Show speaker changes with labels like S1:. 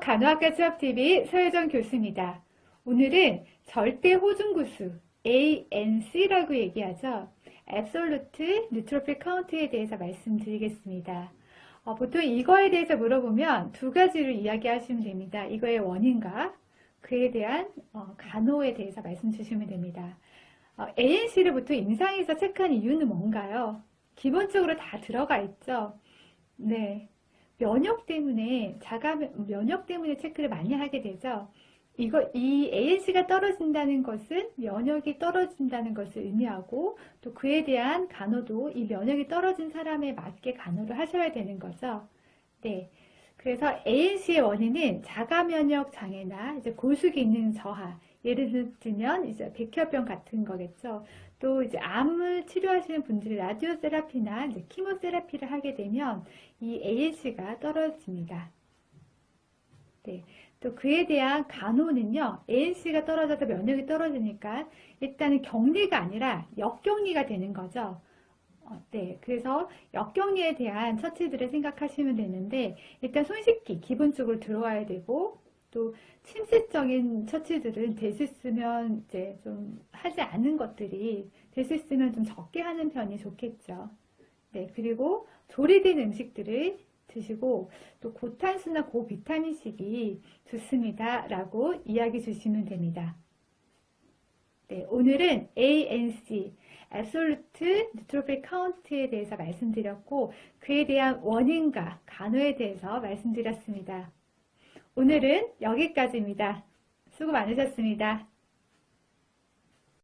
S1: 간호학과 수업TV 서혜정 교수입니다. 오늘은 절대 호중구수 ANC라고 얘기하죠. Absolute Neutrophil Count에 대해서 말씀드리겠습니다. 어, 보통 이거에 대해서 물어보면 두 가지로 이야기하시면 됩니다. 이거의 원인과 그에 대한 어, 간호에 대해서 말씀 주시면 됩니다. 어, ANC를 보통 임상에서 체크한 이유는 뭔가요? 기본적으로 다 들어가 있죠. 네. 면역 때문에 자가 면역 때문에 체크를 많이 하게 되죠. 이거 이 ANC가 떨어진다는 것은 면역이 떨어진다는 것을 의미하고 또 그에 대한 간호도 이 면역이 떨어진 사람에 맞게 간호를 하셔야 되는 거죠. 네. 그래서 ANC의 원인은 자가 면역 장애나 이제 골수 기능 저하, 예를 들면 이제 백혈병 같은 거겠죠. 또 이제 암을 치료하시는 분들이 라디오 세라피나 이제 키모 세라피를 하게 되면 이 ANC가 떨어집니다. 네. 또 그에 대한 간호는요, ANC가 떨어져서 면역이 떨어지니까 일단은 격리가 아니라 역격리가 되는 거죠. 어, 네. 그래서 역격리에 대한 처치들을 생각하시면 되는데, 일단 손 씻기 기본적으로 들어와야 되고, 또 침습적인 처치들은 될 수 있으면 이제 좀 하지 않는 것들이 될 수 있으면 좀 적게 하는 편이 좋겠죠. 네. 그리고 조리된 음식들을 드시고 또 고탄수나 고비타민식이 좋습니다. 라고 이야기 주시면 됩니다. 네, 오늘은 ANC, Absolute Neutrophil Count에 대해서 말씀드렸고 그에 대한 원인과 간호에 대해서 말씀드렸습니다. 오늘은 여기까지입니다. 수고 많으셨습니다.